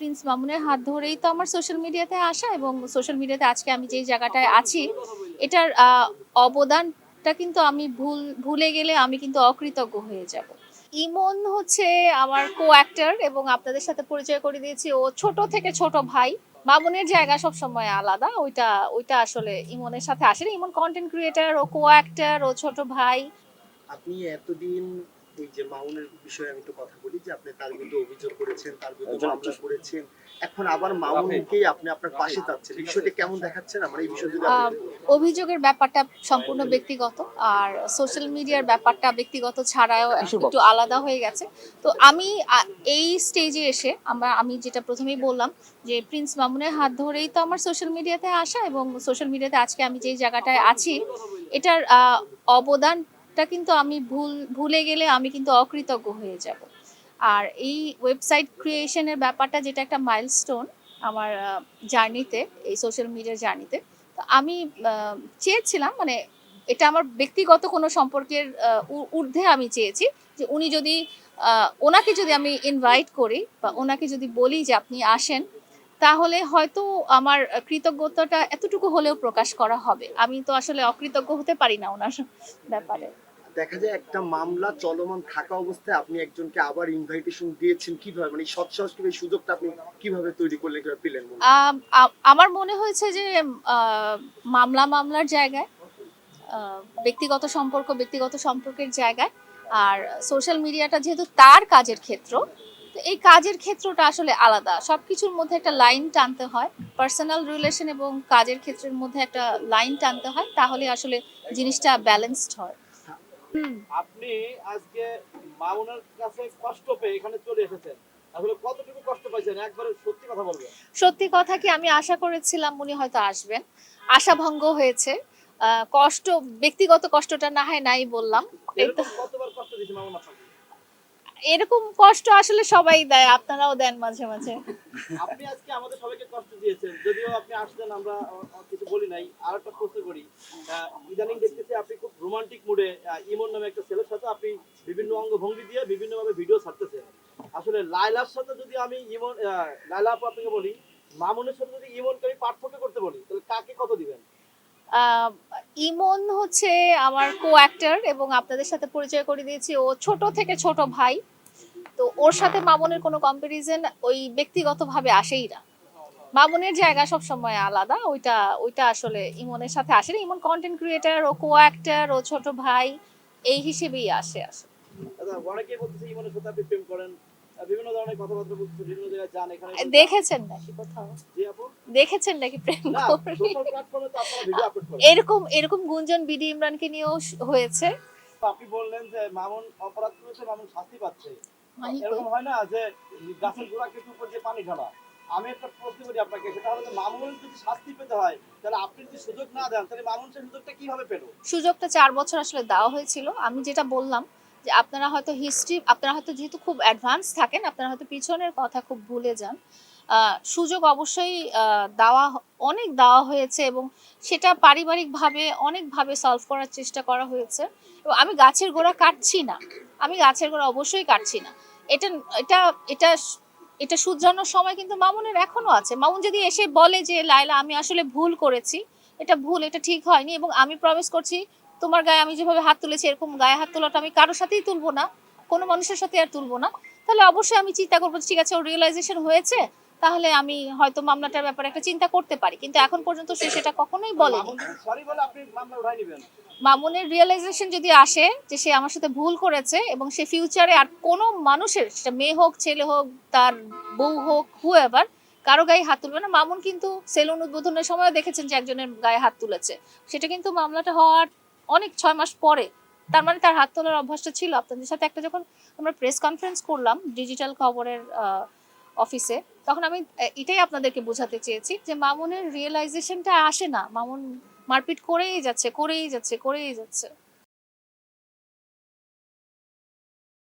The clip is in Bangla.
প্রিন্স মামুনের হাত ধরেই তো আমার সোশ্যাল মিডিয়াতে আসা এবং সোশ্যাল মিডিয়াতে আজকে আমি যেই জায়গাটায় আছি, এটার অবদানটা কিন্তু আমি ভুল, ভুলে গেলে আমি কিন্তু অকৃতজ্ঞ হয়ে যাব। ইমন হচ্ছে আমার কো অ্যাক্টর এবং আপনাদের সাথে পরিচয় করে দিয়েছি। ও ছোট থেকে ছোট ভাই। মামুনের জায়গা সব সময় আলাদা। ওইটা ওইটা আসলে ইমনের সাথে আসে না। ইমন কন্টেন্ট ক্রিয়েটার ও কো অ্যাক্টর ও ছোট ভাই। আপনি এতদিন এই যে মাউনের বিষয়ে আমি একটু কথা বলি যে আপনি তার বিরুদ্ধে অভিযোগ করেছেন তার বিরুদ্ধে মামলা করেছেন। এখন আবার মাউনকেই আপনি আপনার পাশে চাচ্ছেন বিষয়টা কেমন দেখাচ্ছেন? আমার এই বিষয়ে। অভিযোগের ব্যাপারটা সম্পূর্ণ ব্যক্তিগত আর সোশ্যাল মিডিয়ার ব্যাপারটা ব্যক্তিগত ছাড়াও একটু আলাদা হয়ে গেছে। তো আমি এই স্টেজে এসে আমরা আমি যেটা প্রথমেই বললাম যে প্রিন্স মামুনের হাত ধরেই তো আমার সোশ্যাল মিডিয়াতে আসা এবং সোশ্যাল মিডিয়াতে আজকে আমি যেই জায়গাটায় আছি এটার আহ, অবদানটা কিন্তু আমি ভুল, ভুলে গেলে আমি কিন্তু অকৃতজ্ঞ হয়ে যাব। আর এই ওয়েবসাইট ক্রিয়েশনের ব্যাপারটা যেটা একটা মাইলস্টোন আমার জার্নিতে এই সোশ্যাল মিডিয়ার জার্নিতে তো আমি চেয়েছিলাম মানে এটা আমার ব্যক্তিগত কোনো সম্পর্কের ঊর্ধ্বে আমি চেয়েছি যে উনি যদি ওনাকে যদি আমি ইনভাইট করি বা ওনাকে যদি বলি যে আপনি আসেন তাহলে হয়তো আমার কৃতজ্ঞতাটা এতটুকু হলেও প্রকাশ করা হবে। আমি তো আসলে অকৃতজ্ঞ হতে পারি না ওনার ব্যাপারে। দেখা যায় একটা মামলা চলমান থাকা অবস্থায় আপনি একজনকে আবার ইনভাইটেশন দিয়েছেন কীভাবে? মানে এই সৎসাহস কীভাবে এই সুযোগটা আপনি কীভাবে তৈরি করলেন কীভাবে পেলেন আমার মনে হয়েছে যে মামলা মামলার জায়গায় ব্যক্তিগত সম্পর্ক ব্যক্তিগত সম্পর্কের জায়গায় আর সোশ্যাল মিডিয়াটা যেহেতু তার কাজের ক্ষেত্র এই কাজের ক্ষেত্রটা আসলে আলাদা। সবকিছুর মধ্যে একটা লাইন টানতে হয়। পার্সোনাল রিলেশন এবং কাজের ক্ষেত্রের মধ্যে একটা লাইন টানতে হয় তাহলে আসলে জিনিসটা ব্যালেন্সড হয়। আপনি আজকে মামুনের কাছে কষ্ট পেয়ে এখানে চলে এসেছেন। আসলে কতটুকু কষ্ট পাইছেন? একবারে সত্যি কথা বলবেন। সত্যি কথা কি আমি আশা করেছিলাম উনি হয়তো আসবেন। আশা ভঙ্গ হয়েছে। আহ, কষ্ট ব্যক্তিগত কষ্টটা না হয় নাই বললাম। এই তো- কতবার কষ্ট দিয়েছে মামুন আপনাকে? এরকম কষ্ট আসলে সবাই দেয় আপনারাও দেন মাঝে মাঝে। আপনি আজকে আমাদের সবাইকে কষ্ট দিয়েছেন যদিও আপনি আসলেন আমরা কিছু বলি নাই আর একটা প্রশ্ন করি। ইদানিং দেখতেছি আপনি খুব রোমান্টিক মুডে ইমন নামে একটা ছেলের সাথে আপনি বিভিন্ন অঙ্গভঙ্গি দিয়ে বিভিন্ন ভাবে ভিডিও ছাড়তেছেন। আসলে লাইলার সাথে যদি আমি ইমন লাইলা আপু আপনাকে বলি মামুনের সাথে যদি ইমনকে আমি পার্থক্য করতে বলি তাহলে কাকে কত দিবেন? ইমন হচ্ছে আমার কো অ্যাক্টর এবং আপনাদের সাথে পরিচয় করে দিয়েছি। ও ছোট থেকে ছোট ভাই। তো ওর সাথে মামুনের কোনো কম্পারিজন ওই ব্যক্তিগতভাবে আসেই না। মামনের জায়গা সব সময় আলাদা। ওইটা ওইটা আসলে ইমনের সাথে আসে না ইমন কন্টেন্ট ক্রিয়েটার ও কো অ্যাক্টর ও ছোট ভাই, এই হিসেবেই আসে আসে আচ্ছা অনেকেই বলতেছে ইমনের সাথে আপনি প্রেম করেন। বিভিন্ন ধরনের কথাবার্তা বলতেছে বিভিন্ন জায়গায় যান এখানে দেখেছেন নাকি কোথাও? জি আপু। দেখেছেন নাকি প্রেম এরকম এরকম গুঞ্জন বিডি ইমরানকে নিয়েও হয়েছে? আপনি বললেন যে মামুন অপরাধ করেছে মামুন শাস্তি পাচ্ছে। এরকম হয় না যে গাছের গোড়া কেটে উপর দিয়ে পানি ঢালা? আমি একটা প্রশ্ন করি আপনাকে সেটা হলো যে মামুন যদি শাস্তি পেতে হয় তাহলে আপনি যদি সুযোগ না দেন তাহলে মামুন সেই সুযোগটা কীভাবে পেল? সুযোগটা চার বছর আসলে দেওয়া হয়েছিল। আমি যেটা বললাম যে আপনারা হয়তো হিস্ট্রি আপনারা হয়তো যেহেতু খুব অ্যাডভান্স থাকেন, আপনারা হয়তো পিছনের কথা খুব ভুলে যান। সুযোগ অবশ্যই দেওয়া অনেক দেওয়া হয়েছে এবং সেটা পারিবারিকভাবে, অনেকভাবে সলভ করার চেষ্টা করা হয়েছে। এবং আমি গাছের গোড়া কাটছি না। আমি গাছের গোড়া অবশ্যই কাটছি না। এটা এটা এটা এটা শুধরানোর সময় কিন্তু মামুনের এখনও আছে। মামুন যদি এসে বলে যে লাইলা আমি আসলে ভুল করেছি, এটা ভুল, এটা ঠিক হয়নি এবং আমি প্রমিস করছি তোমার গায়ে আমি যেভাবে হাত তুলেছি এরকম গায়ে হাত তোলাটা আমি কারোর সাথেই তুলবো না কোনো মানুষের সাথে আর তুলবো না। তাহলে অবশ্যই আমি চিন্তা করব ঠিক আছে ওর রিয়েলাইজেশন হয়েছে তাহলে আমি হয়তো মামলাটার ব্যাপারে একটা চিন্তা করতে পারি। কিন্তু এখন পর্যন্ত সে সেটা কখনোই বলেনি মামুনের রিয়েলাইজেশন যদি আসে যে সে আমার সাথে ভুল করেছে এবং সে ফিউচারে আর কোনো মানুষের সেটা মেয়ে হোক ছেলে হোক তার বউ হোক হু এভার কারও গায়ে হাত তুলবে না। মামুন কিন্তু সেলুন উদ্বোধনের সময় দেখেছেন যে একজনের গায়ে হাত তুলেছে। সেটা কিন্তু মামলাটা হওয়ার অনেক ছয় মাস পরে, তার মানে তার হাত তোলার অভ্যাসটা ছিল। আপনাদের সাথে একটা যখন আমরা প্রেস কনফারেন্স করলাম ডিজিটাল খবরের অফিসে তখন আমি এটাই আপনাদেরকে বোঝাতে চেয়েছি যে মামুনের রিয়েলাইজেশনটা আসে না। মামুন মারপিট করেই যাচ্ছে করেই যাচ্ছে করেই যাচ্ছে।